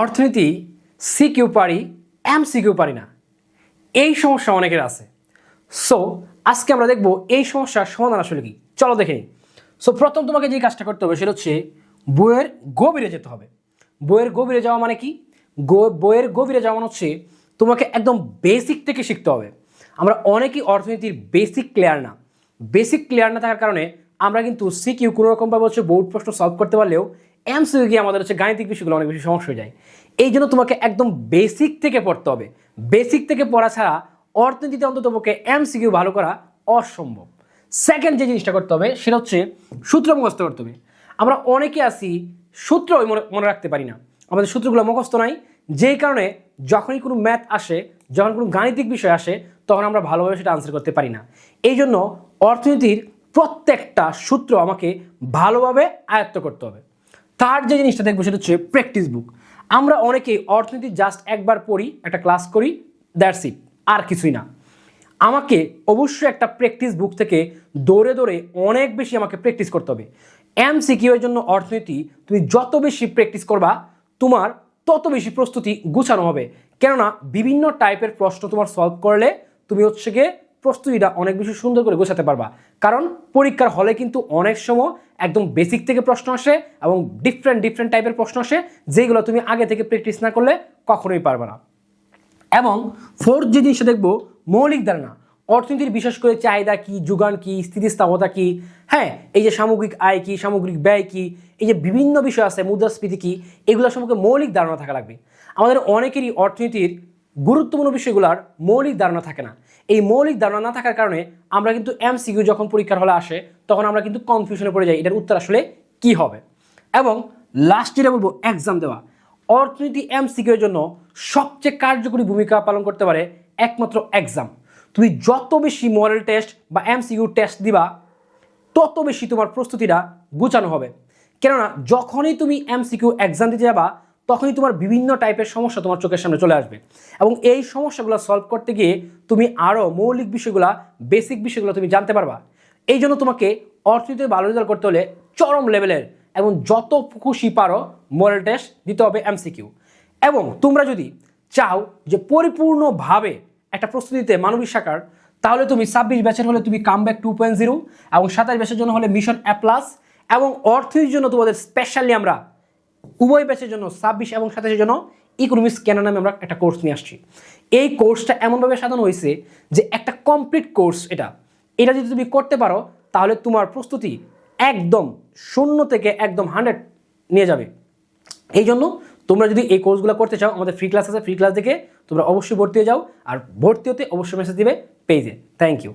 অর্থনীতি C Q পারি M C Q পারি না। এই সমস্যা অনেকের আছে। সো আজকে আমরা দেখব এই সমস্যার সমাধান আসলে কি। চলো দেখে সো প্রথম তোমাকে যে কাজটা করতে হবে সেটা হচ্ছে বইয়ের গভীরে যেতে হবে। বইয়ের গভীরে যাওয়া মানে কি? বইয়ের গভীরে যাওয়া মানে হচ্ছে তোমাকে একদম বেসিক থেকে শিখতে হবে। আমরা অনেকেই অর্থনীতির বেসিক ক্লিয়ার না। বেসিক ক্লিয়ার না থাকার কারণে আমরা কিন্তু সিকিউ কোনো রকমভাবে হচ্ছে বোর্ড প্রশ্ন সলভ করতে পারলেও এমসিকিউ গিয়ে আমাদের হচ্ছে গাণিতিক বিষয়গুলো অনেক বেশি সমস্যা হয়ে যায়। এই জন্য তোমাকে একদম বেসিক থেকে পড়তে হবে। বেসিক থেকে পড়া ছাড়া অর্থনীতিতে অন্তত পক্ষে এমসিকিউ ভালো করা অসম্ভব। সেকেন্ড যে জিনিসটা করতে হবে, সেটা হচ্ছে সূত্র মুখস্থ করতে হবে। আমরা অনেকে আসি সূত্র মনে মনে রাখতে পারি না। আমাদের সূত্রগুলো মুখস্থ নাই। যেই কারণে যখনই কোনো ম্যাথ আসে, যখন কোনো গাণিতিক বিষয় আসে, তখন আমরা ভালোভাবে সেটা আনসার করতে পারি না। এই জন্য অর্থনীতির প্রত্যেকটা সূত্র আমাকে ভালোভাবে আয়ত্ত করতে হবে। থার্ড যে জিনিসটা দেখব সেটা হচ্ছে প্র্যাকটিস বুক আমরা অনেকেই অর্থনীতি জাস্ট একবার পড়ি, একটা ক্লাস করি দ্যাটস ইট আর কিছুই না। আমাকে অবশ্যই একটা প্র্যাকটিস বুক থেকে দৌড়ে দৌড়ে অনেক বেশি আমাকে প্র্যাকটিস করতে হবে। এম এর জন্য অর্থনীতি, তুমি যত বেশি প্র্যাকটিস করবা, তোমার তত বেশি প্রস্তুতি গুছানো হবে। কেননা বিভিন্ন টাইপের প্রশ্ন তোমার সলভ করলে তুমি হচ্ছে গিয়ে প্রস্তুতিটা অনেক বেশি সুন্দর করে গোছাতে পারবা। কারণ পরীক্ষার হলে কিন্তু অনেক সময় একদম বেসিক থেকে প্রশ্ন আসে এবং ডিফারেন্ট ডিফারেন্ট টাইপের প্রশ্ন আসে, যেগুলো তুমি আগে থেকে প্র্যাকটিস না করলে কখনোই পারবে না। এবং ফোর্থ যে জিনিসটা দেখব, মৌলিক ধারণা। অর্থনীতির বিশেষ করে চাহিদা কি, যোগান কি, স্থিতিস্থাপকতা কি হ্যাঁ এই যে সামগ্রিক আয় কি, সামগ্রিক ব্যয় কি, এই যে বিভিন্ন বিষয় আছে, মুদ্রাস্ফীতি কি, এগুলো সম্পর্কে মৌলিক ধারণা থাকা লাগবে। আমাদের অনেকেরই অর্থনীতির গুরুত্বপূর্ণ বিষয়গুলোর মৌলিক ধারণা থাকে না। এই মৌলিক ধারণা না থাকার কারণে আমরা কিন্তু এমসিকিউ যখন পরীক্ষার হলে আসে, তখন আমরা কিন্তু কনফিউশনে পড়ে যাই, এটার উত্তর আসলে কি হবে? এবং লাস্ট যেটা বলব এক্সাম দেওয়া। অর্থনীতি এমসিকিউ এর জন্য সবচেয়ে কার্যকরী ভূমিকা পালন করতে পারে একমাত্র এক্সাম তুমি যত বেশি মডেল টেস্ট বা এমসিকিউ টেস্ট দিবা, তত বেশি তোমার প্রস্তুতিটা গুছানো হবে। কেননা, যখনই তুমি এমসিকিউ এক্সাম দিতে যাবা তখনই তোমার বিভিন্ন টাইপের সমস্যা তোমার চোখের সামনে চলে আসবে। এবং এই সমস্যাগুলো সলভ করতে গিয়ে তুমি আরও মৌলিক বিষয়গুলো বেসিক বিষয়গুলো তুমি জানতে পারবা। এই জন্য তোমাকে অর্থনীতিতে ভালো রেজাল্ট করতে হলে চরম লেভেলের এবং যত খুশি পারো মডেল টেস্ট দিতে হবে এমসিকিউ এবং তোমরা যদি চাও যে পরিপূর্ণভাবে একটা প্রস্তুতিতে মানবিক শাখার, তাহলে তুমি ছাব্বিশ ব্যাচের হলে তুমি come back to point zero এবং সাতাশ ব্যাচের জন্য হলে মিশন অ্যাপ্লাস এবং অর্থনীতির জন্য তোমাদের স্পেশালি আমরা উভয় ব্যাচের জন্য ছাব্বিশ এবং সাতাশের জন্য ইকোনমিক্স কেন নামে আমরা একটা কোর্স নিয়ে আসছি। এই কোর্সটা এমনভাবে সাজানো হয়েছে যে একটা কমপ্লিট কোর্স এটা। এটা যদি তুমি করতে পারো, তাহলে তোমার প্রস্তুতি একদম শূন্য থেকে একদম হান্ড্রেড নিয়ে যাবে। এই জন্য তোমরা যদি এই কোর্সগুলো করতে চাও, আমাদের ফ্রি ক্লাস আছে ফ্রি ক্লাস দেখে তোমরা অবশ্যই ভর্তি হয়ে যাও। আর ভর্তি হতে অবশ্যই মেসেজ দিবে পেজে থ্যাংক ইউ